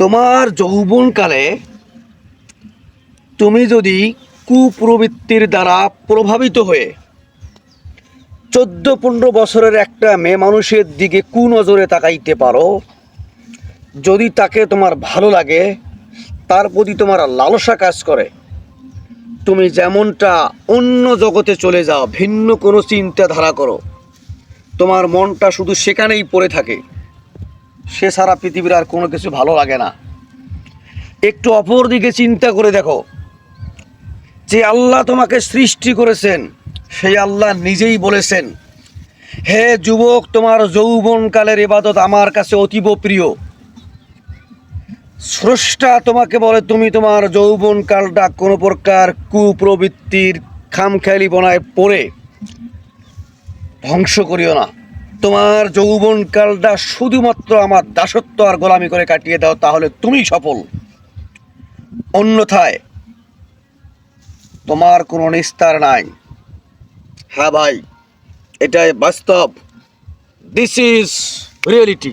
তোমার যৌবনকালে তুমি যদি কুপ্রবৃত্তির দ্বারা প্রভাবিত হয়ে চোদ্দ পনেরো বছরের একটা মেয়ে মানুষের দিকে কুনজরে তাকাইতে পারো, যদি তাকে তোমার ভালো লাগে, তার প্রতি তোমার লালসা কাজ করে, তুমি যেমনটা অন্য জগতে চলে যাও, ভিন্ন কোনো চিন্তাধারা করো, তোমার মনটা শুধু সেখানেই পড়ে থাকে। সে সারা পৃথিবীর আর কোনো কিছু ভালো লাগে না। একটু অপর দিকে চিন্তা করে দেখো। যে আল্লাহ তোমাকে সৃষ্টি করেছেন, সেই আল্লাহ নিজেই বলেছেন, হে যুবক, তোমার যৌবনকালের ইবাদত আমার কাছে অতীব প্রিয়। স্রষ্টা তোমাকে বলে, তুমি তোমার যৌবনকালটা কোনো প্রকার কুপ্রবৃত্তির খামখেয়ালি বনায় পড়ে ধ্বংস করিও না। তোমার যৌবনকালটা শুধুমাত্র আমার দাসত্ব আর গোলামি করে কাটিয়ে দাও, তাহলে তুমি সফল। অন্যথায় তোমার কোনো নিস্তার নাই। হ্যাঁ ভাই, এটাই বাস্তব। This is reality